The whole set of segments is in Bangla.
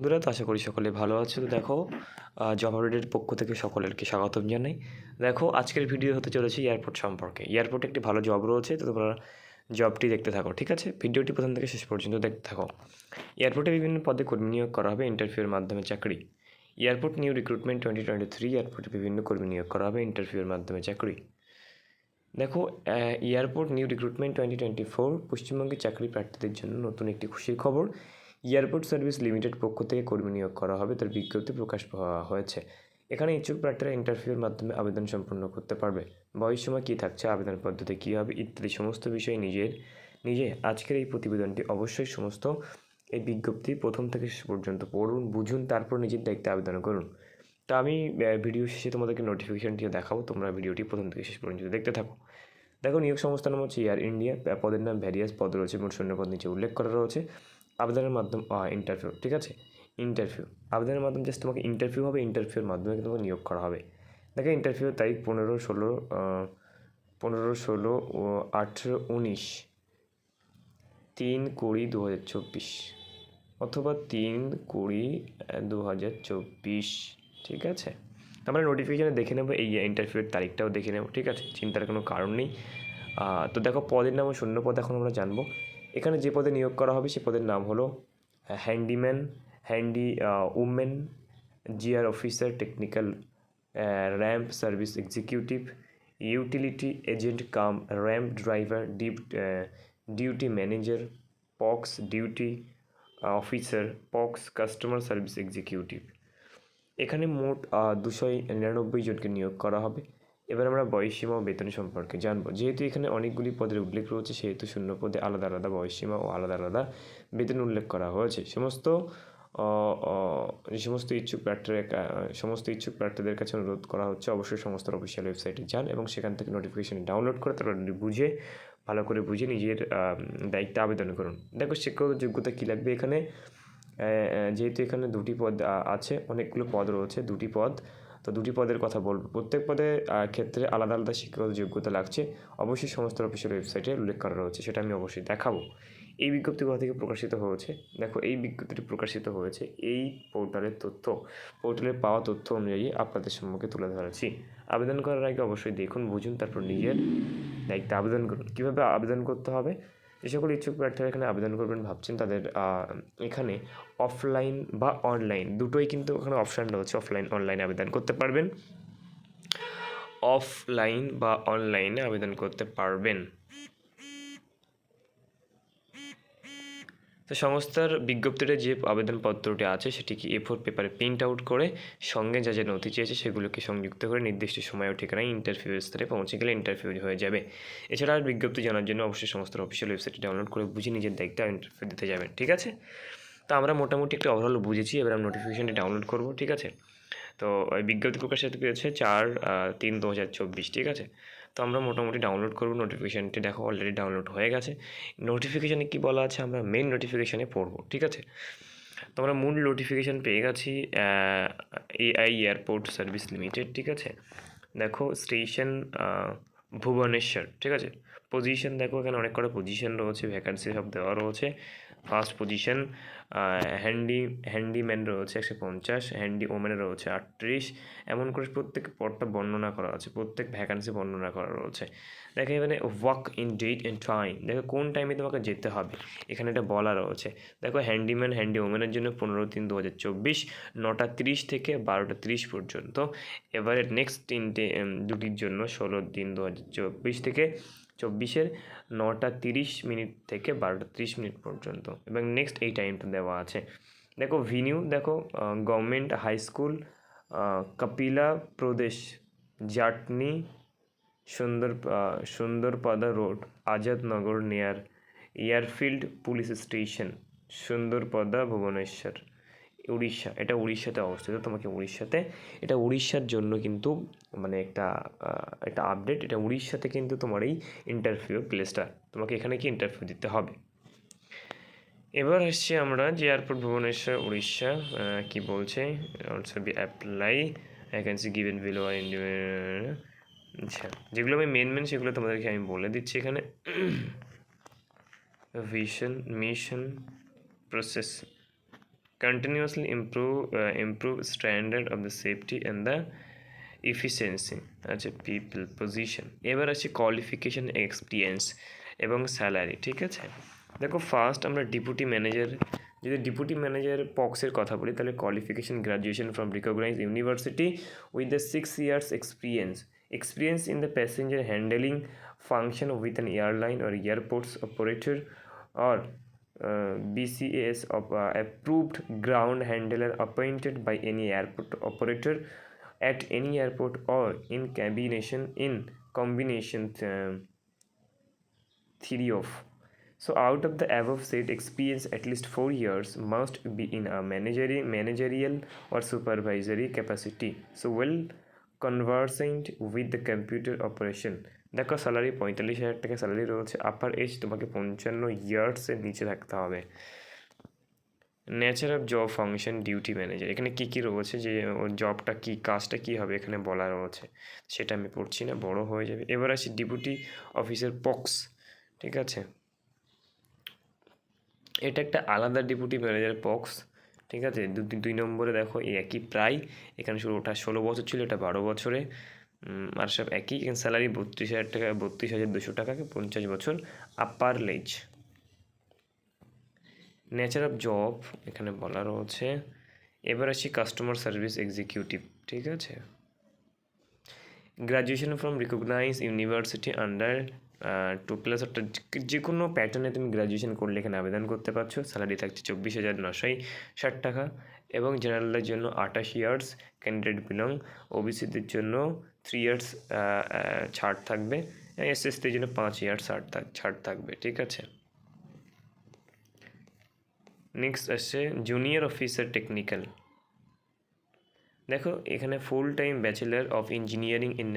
বন্ধুরা, তো আশা করি সকলে ভালো আছো। তো দেখো জব আপডেটের পক্ষ থেকে সকলেরকে স্বাগতম জানাই। দেখো, আজকের ভিডিও হতে চলেছে এয়ারপোর্ট সম্পর্কে। এয়ারপোর্টে একটি ভালো জব রয়েছে, তো তোমরা জবটি দেখতে থাকো, ঠিক আছে? ভিডিওটি প্রথম থেকে শেষ পর্যন্ত দেখতে থাকো। এয়ারপোর্টে বিভিন্ন পদে কর্মী নিয়োগ করা হবে ইন্টারভিউয়ের মাধ্যমে চাকরি। Airport new recruitment twenty twenty three এয়ারপোর্টে বিভিন্ন কর্মী নিয়োগ করা হবে ইন্টারভিউয়ের মাধ্যমে চাকরি। দেখো airport new recruitment twenty twenty four পশ্চিমবঙ্গের চাকরি প্রার্থীদের জন্য নতুন একটি খুশির খবর। এয়ারপোর্ট সার্ভিস লিমিটেড পক্ষ থেকে কর্মী নিয়োগ করা হবে, তার বিজ্ঞপ্তি প্রকাশ পাওয়া হয়েছে। এখানে ইচ্ছুক প্রার্থীরা ইন্টারভিউর মাধ্যমে আবেদন সম্পন্ন করতে পারবে। বয়সসীমা কী থাকছে, আবেদন পদ্ধতি কী হবে, ইত্যাদি সমস্ত বিষয়ে নিজের, নিজে আজকের এই প্রতিবেদনটি অবশ্যই সমস্ত এই বিজ্ঞপ্তি প্রথম থেকে শেষ পর্যন্ত পড়ুন, বুঝুন, তারপর নিজের দায়িত্বে আবেদন করুন। তা আমি ভিডিও শেষে তোমাদেরকে নোটিফিকেশানটিও দেখাবো, তোমরা ভিডিওটি প্রথম থেকে শেষ পর্যন্ত দেখতে থাকো। দেখো, নিয়োগ সংস্থার নাম হচ্ছে এয়ার ইন্ডিয়া পদের নাম ভ্যারিয়াস, পদ রয়েছে মোট শূন্যপদ নিচে উল্লেখ করা রয়েছে। আবেদনের মাধ্যম ইন্টারভিউ ঠিক আছে? ইন্টারভিউ আবেদনের মাধ্যমে জাস্ট তোমাকে ইন্টারভিউ হবে ইন্টারভিউর মাধ্যমে তোমাকে নিয়োগ করা হবে। দেখো ইন্টারভিউ তারিখ পনেরো, ষোলো পনেরো, ষোলো ও আঠেরো, উনিশ। তিন কুড়ি দু হাজার চব্বিশ। অথবা তিন কুড়ি দু হাজার চব্বিশ, ঠিক আছে? আমরা নোটিফিকেশানে দেখে নেব, এই ইন্টারভিউয়ের তারিখটাও দেখে নেব, ঠিক আছে? চিন্তার কোনো কারণ নেই। তো দেখো, পদের নাম শূন্য পদ এখন আমরা জানব। এখানে যে পদে নিয়োগ করা হবে সে পদের নাম হলো handyman, handy women GR officer, technical ramp service executive, utility agent cum, ramp driver, dip duty manager, pax duty officer, pax customer service executive. এখানে মোট দুশো নিরানব্বই জনকে নিয়োগ করা হবে। এবার আমরা বয়সসীমা ও বেতন সম্পর্কে জানব। যেহেতু এখানে অনেকগুলি পদের উল্লেখ রয়েছে, সেহেতু শূন্য পদে আলাদা আলাদা বয়সসীমা ও আলাদা আলাদা বেতন উল্লেখ করা হয়েছে। সমস্ত যে সমস্ত ইচ্ছুক প্রার্থীরা সমস্ত ইচ্ছুক প্রার্থীদের কাছে অনুরোধ করা হচ্ছে, অবশ্যই সমস্ত অফিসিয়াল ওয়েবসাইটে যান এবং সেখান থেকে নোটিফিকেশন ডাউনলোড করে তারা বুঝে, ভালো করে বুঝে নিজের দায়িত্বে আবেদন করুন। দেখো, শিক্ষাগত যোগ্যতা কী লাগবে এখানে? যেহেতু এখানে দুটি পদ আছে, অনেকগুলো পদ রয়েছে, দুটি পদ। তো দুটি পদের কথা বলব। প্রত্যেক পদে ক্ষেত্রে আলাদা আলাদা শিক্ষাগত যোগ্যতা লাগছে। অবশ্যই সমস্ত অফিসিয়াল ওয়েবসাইটে উল্লেখ করা রয়েছে, সেটা আমি অবশ্যই দেখাবো। এই বিজ্ঞপ্তি কোথা থেকে প্রকাশিত হয়েছে? দেখো, এই বিজ্ঞপ্তিটি প্রকাশিত হয়েছে এই পোর্টালের তথ্য। পোর্টালের পাওয়া তথ্য অনুযায়ী আপনাদের সম্মুখে তুলে ধরেছি। আবেদন করার আগে অবশ্যই দেখুন, বুঝুন, তারপর নিজের দায়িত্বে আবেদন করুন। কীভাবে আবেদন করতে হবে? যে সকল ইচ্ছুক প্রার্থীরা এখানে আবেদন করবেন ভাবছেন তাদের এখানে অফলাইন বা অনলাইন দুটোই কিন্তু এখানে অপশান রয়েছে অফলাইন অনলাইনে আবেদন করতে পারবেন। অফলাইন বা অনলাইনে আবেদন করতে পারবেন। তো সংস্থার বিজ্ঞপ্তিতে যে আবেদনপত্রটি আছে সেটিকে এ ফোর পেপারে প্রিন্ট আউট করে সঙ্গে যা যা নথি চেয়েছে সেগুলোকে সংযুক্ত করে নির্দিষ্ট সময় ও ঠিকানায় ইন্টারভিউ স্তরে পৌঁছে গেলে ইন্টারভিউ হয়ে যাবে। এছাড়া আর বিজ্ঞপ্তি জানার জন্য অবশ্যই সমস্ত অফিসিয়াল ওয়েবসাইটে ডাউনলোড করে বুঝে নিজের দায়িত্বে ইন্টারভিউ দিতে যাবেন, ঠিক আছে? তো আমরা মোটামুটি একটা ওভারঅল বুঝেছি, এবার আমরা নোটিফিকেশানটি ডাউনলোড করব, ঠিক আছে? তো বিজ্ঞপ্তি প্রকাশিত পেয়েছে চার তিন দু হাজার চব্বিশ, ঠিক আছে? তো আমরা মোটামুটি ডাউনলোড করব নোটিফিকেশানটি দেখো অলরেডি ডাউনলোড হয়ে গেছে। নোটিফিকেশানে কী বলা আছে? আমরা মেন নোটিফিকেশানে পড়ব, ঠিক আছে? তো আমরা মূল নোটিফিকেশান পেয়ে গেছি এআই এয়ারপোর্ট সার্ভিস লিমিটেড ঠিক আছে? দেখো স্টেশন ভুবনেশ্বর, ঠিক আছে? পজিশন দেখো, এখানে অনেক কটা পজিশন রয়েছে ভ্যাকান্সি সব দেওয়া রয়েছে। ফার্স্ট পজিশন হ্যান্ডি, হ্যান্ডিম্যান রয়েছে একশো পঞ্চাশ, হ্যান্ডি ওম্যানের রয়েছে আটত্রিশ, এমন করে প্রত্যেক পদটা বর্ণনা করা আছে, প্রত্যেক ভ্যাকান্সি বর্ণনা করা রয়েছে। দেখো এখানে walk in date and time দেখো কোন টাইমে তোমাকে যেতে হবে, এখানে এটা বলা রয়েছে। দেখো হ্যান্ডিম্যান, হ্যান্ডি ওম্যানের জন্য পনেরো তিন দু হাজার চব্বিশ, নটা তিরিশ থেকে বারোটা তিরিশ পর্যন্ত, এবারে নেক্সট তিনটে দুটির জন্য ষোলো দিন দু হাজার চব্বিশ থেকে চব্বিশের নটা তিরিশ মিনিট থেকে বারোটা তিরিশ মিনিট পর্যন্ত। এবং নেক্সট এই টাইমটা দেওয়া আছে। দেখো ভিনিউ দেখো government high school Kapila Pradesh Jatni সুন্দর Sundarpada road Azadnagar near airfield police station Sundarpada Bhubaneswar Orissa, এটা উড়িষ্যাতে অবস্থিত, তোমাকে উড়িষ্যাতে, এটা উড়িষ্যার জন্য কিন্তু মানে একটা একটা আপডেট এটা উড়িষ্যাতে কিন্তু তোমার এই ইন্টারভিউ প্লেসটা তোমাকে এখানে কি ইন্টারভিউ দিতে হবে? এবার আসছি আমরা যে এয়ারপোর্ট ভুবনেশ্বর, উড়িষ্যা কি বলছে? Also be apply vacancy given below আচ্ছা যেগুলো আমি মেন মেন সেগুলো তোমাদেরকে আমি বলে দিচ্ছি এখানে। Vision mission process continuously improve improve standard of the safety and the efficiency আচ্ছা পিপল পজিশন এবার আছে কোয়ালিফিকেশন এক্সপিরিয়েন্স এবং স্যালারি ঠিক আছে? দেখো ফার্স্ট আমরা ডিপুটি ম্যানেজার যদি ডিপুটি ম্যানেজার পক্সের কথা বলি, তাহলে qualification graduation from recognise university with the six years experience experience in the passenger handling function with an airline or airports operator or Uh, BCAS of uh, approved ground handler appointed by any airport operator at any airport or in combination in combination th theory of. So out of the above said experience at least 4 years must be in a managerial managerial or supervisory capacity. So well conversant with the computer operation. দেখো স্যালারি পঁয়তাল্লিশ হাজার টাকা স্যালারি রয়েছে আপার এজ তোমাকে পঞ্চান্ন ইয়ার্সের নিচে থাকতে হবে। Nature of job function duty manager এখানে কী কী রয়েছে যে ওর জবটা কী, কাজটা কী হবে এখানে বলা রয়েছে। সেটা আমি পড়ছি না, বড় হয়ে যাবে। এবার আসি ডিপুটি অফিসের পক্স ঠিক আছে? এটা একটা আলাদা ডিপুটি ম্যানেজার পক্স ঠিক আছে? দুই নম্বরে দেখো, একই প্রায়। এখানে শুরু, ওটা ষোলো বছর ছিল, এটা বারো বছরে। আর সব একই স্যালারি বত্রিশ হাজার টাকা, বত্রিশ হাজার দুশো টাকাকে পঞ্চাশ বছর আপার লেজ নেচার অফ জব এখানে বলা রয়েছে। এবার আসি কাস্টমার সার্ভিস এক্সিকিউটিভ ঠিক আছে? Graduation from recognise university under two plus অর্থাৎ যে কোনো প্যাটার্নে তুমি গ্র্যাজুয়েশন করলে এখানে আবেদন করতে পারছ। স্যালারি থাকছে চব্বিশ হাজার নশোই ষাট টাকা এবং জেনারেলের জন্য আঠাশ ইয়ার্স ক্যান্ডিডেট বিলং ওবিসিদের জন্য থ্রি ইয়ার্স ছাড় থাকবে এস এসটির জন্য পাঁচ ইয়ার্স ছাড় থাক ছাড় থাকবে, ঠিক আছে? নেক্সট আসছে জুনিয়র অফিসার টেকনিক্যাল দেখো, এখানে full time bachelor of engineering in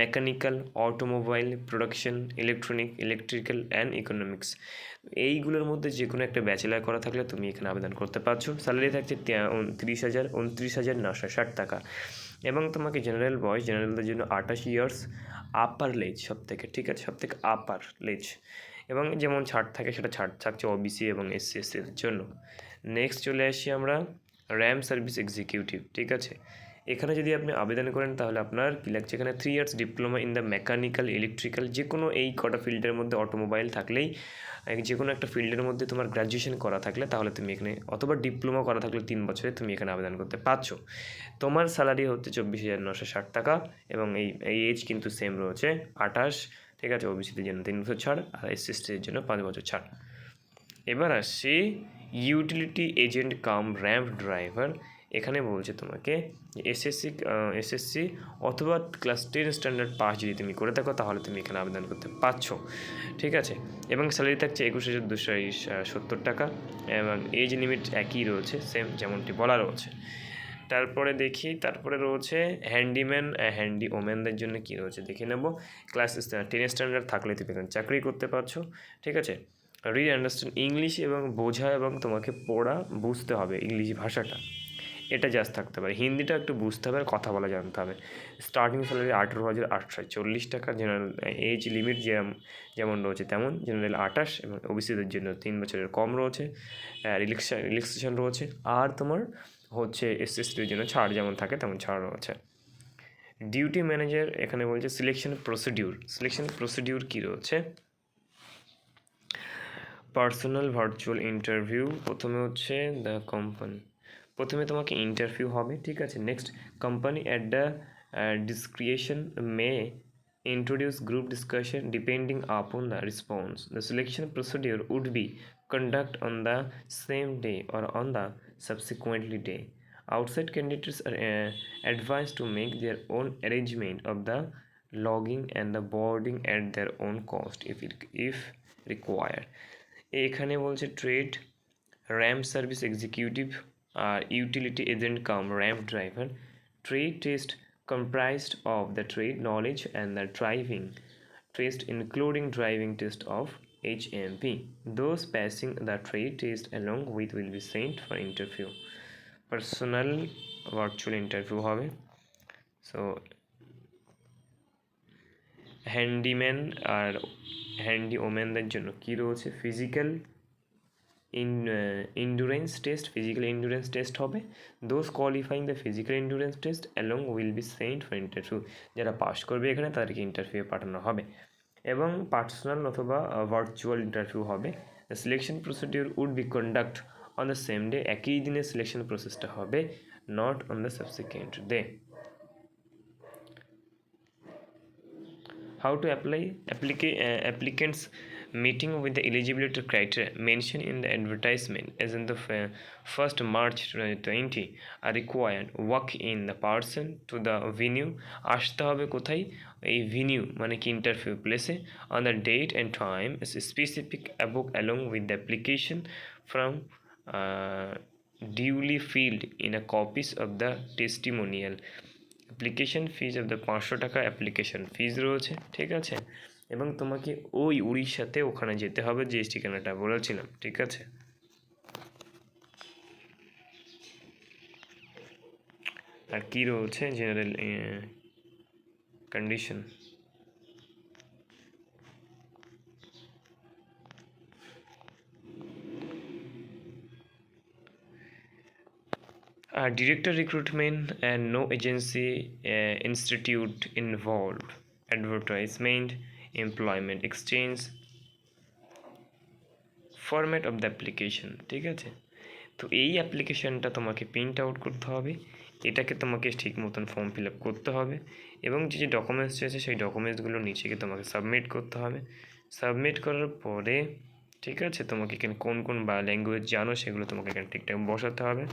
mechanical automobile production electronic electrical and economics এইগুলোর মধ্যে যে কোনো একটা ব্যাচেলার করা থাকলে তুমি এখানে আবেদন করতে পারছ। স্যালারি থাকছে তিরিশ হাজার, উনত্রিশ হাজার নশো ষাট টাকা। এবং তোমাকে জেনারেল বয়স জেনারেলদের জন্য আঠাশ ইয়ার্স আপার লেজ সব থেকে ঠিক আছে? সব থেকে আপার লেজ এবং যেমন ছাড় থাকে সেটা ছাড় থাকছে ওবিসি এবং এসসি এসসির জন্য। নেক্সট চলে আসি আমরা র্যাম সার্ভিস এক্সিকিউটিভ ঠিক আছে? এখানে যদি আপনি আবেদন করেন, তাহলে আপনার কী লাগছে? এখানে three years diploma in the mechanical electrical যে কোনো এই কটা ফিল্ডের মধ্যে অটোমোবাইল থাকলেই যে কোনো একটা ফিল্ডের মধ্যে তোমার গ্র্যাজুয়েশন করা থাকলে, তাহলে তুমি এখানে, অথবা ডিপ্লোমা করা থাকলে তিন বছরে তুমি এখানে আবেদন করতে পারছ। তোমার স্যালারি হচ্ছে চব্বিশ হাজার নশো ষাট টাকা এবং এই এই এজ কিন্তু সেম রয়েছে, আঠাশ, ঠিক আছে? ওবিসিদের জন্য তিন বছর ছাড়, আর এস এসটির জন্য পাঁচ বছর ছাড়। এবার আসছি utility agent cum ramp driver এখানে বলছে তোমাকে এসএসসি এসএসসি অথবা ক্লাস টেন স্ট্যান্ডার্ড পাস যদি তুমি করে থাকো, তাহলে তুমি এখানে আবেদন করতে পারছ। ঠিক আছে? এবং স্যালারি থাকছে একুশ হাজার দুশো সত্তর টাকা এবং এজ লিমিট একই রয়েছে সেম যেমনটি বলা রয়েছে। তারপরে দেখি, তারপরে রয়েছে হ্যান্ডিম্যান হ্যান্ডি ওম্যানদের জন্য কী রয়েছে দেখে নেব। ক্লাস টেন স্ট্যান্ডার্ড থাকলে তুমি এখানে চাকরি করতে পারছ। ঠিক আছে? রিড আন্ডারস্ট্যান্ড ইংলিশ এবং বোঝা এবং তোমাকে পড়া বুঝতে হবে ইংলিশ ভাষাটা। এটা জাস্ট থাকতে পারে। হিন্দিটা একটু বুঝতে হবে আর কথা বলা জানতে হবে। স্টার্টিং স্যালারি আঠেরো হাজার আটশো চল্লিশ টাকা জেনারেল এজ লিমিট যেমন রয়েছে তেমন জেনারেল আঠাশ এবং ওবিসিদের জন্য তিন বছরের কম রয়েছে। রিল্যাক্সেশন রয়েছে। আর তোমার হচ্ছে এসএসটির জন্য ছাড় যেমন থাকে তেমন ছাড় রয়েছে। ডিউটি ম্যানেজার এখানে বলছে সিলেকশন প্রসিডিউর সিলেকশন প্রসিডিউর কী রয়েছে? পার্সোনাল ভার্চুয়াল ইন্টারভিউ প্রথমে হচ্ছে দ্য কোম্পানি প্রথমে তোমাকে ইন্টারভিউ হবে ঠিক আছে next company at the discretion may discussion depending upon the response the selection procedure would be conduct on the same day or on the subsequently day outside candidates are uh, advised to make their own arrangement of the logging and the boarding at their own cost if it, if required এখানে বলছে trade ramp service executive utility agent cum ramp driver trade test comprised of the trade knowledge and the driving test including driving test of HMP. Those passing the trade test along with will be sent for interview. Personal virtual interview হবে সো হ্যান্ডিম্যান আর হ্যান্ডি ওম্যানদের জন্য কী রয়েছে physical endurance test physical endurance test হবে। Those qualifying the physical endurance test along will be sent for interview যারা পাস করবে এখানে তাদেরকে ইন্টারভিউ পাঠানো হবে। এবং পার্সোনাল অথবা ভার্চুয়াল ইন্টারভিউ হবে। Selection procedure would be conduct on the same day একই দিনে সিলেকশন প্রসেসটা হবে not on the subsequent day to apply applica- uh, applicants meeting with the eligibility criteria mentioned in the advertisement as in the first march 2020 are required walk in the person to the venue আসতে হবে কোথায় এই venue মানে কি ইন্টারভিউ প্লেসে on the date and time is specific above along with the application from uh, duly filled in a copies of the testimonial application fees of the পাঁচশো টাকা অ্যাপ্লিকেশন ফিজ রয়েছে ঠিক আছে এবং তোমাকে ওই উড়িষ্যাতে ওখানে যেতে হবে যে ঠিকানাটা বলেছিলাম, ঠিক আছে? আর কী রয়েছে general condition R director recruitment and no agency institute involve advertisement employment exchange format of the application ঠিক আছে? তো এই অ্যাপ্লিকেশনটা তোমাকে প্রিন্ট আউট করতে হবে। এটাকে তোমাকে ঠিক মতন ফর্ম ফিল আপ করতে হবে এবং যে যে ডকুমেন্টস রয়েছে, সেই ডকুমেন্টসগুলো নিচেকে তোমাকে সাবমিট করতে হবে। সাবমিট করার পরে, ঠিক আছে? তোমাকে এখানে কোন কোন বা ল্যাঙ্গুয়েজ জানো, সেগুলো তোমাকে এখানে ঠিকঠাক বসাতে হবে।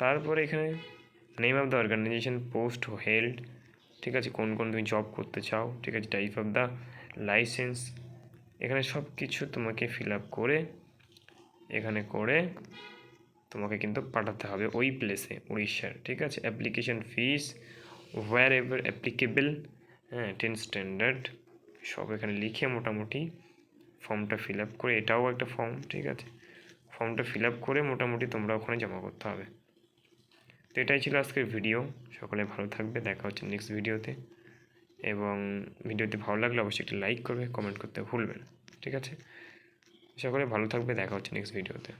তারপরে এখানে name of the organisation post held ঠিক আছে, কোন কোন তুমি জব করতে চাও, ঠিক আছে টাইপ অফ দ্য লাইসেন্স এখানে সব কিছু তোমাকে ফিল আপ করে, এখানে করে তোমাকে কিন্তু পাঠাতে হবে ওই প্লেসে উড়িষ্যার, ঠিক আছে application fees wherever applicable হ্যাঁ টেন স্ট্যান্ডার্ড সব এখানে লিখে মোটামুটি ফর্মটা ফিল আপ করে, এটাও একটা ফর্ম ঠিক আছে ফর্মটা ফিল আপ করে মোটামুটি তোমরা ওখানে জমা করতে হবে। তো এটাই ছিল আজকের ভিডিও সকলে ভালো থাকবে, দেখা হচ্ছে নেক্সট ভিডিওতে এবং ভিডিওতে ভালো লাগলে অবশ্যই একটা লাইক করবে কমেন্ট করতে ভুলবেন ঠিক আছে? সকলে ভালো থাকবে, দেখা হচ্ছে নেক্সট ভিডিওতে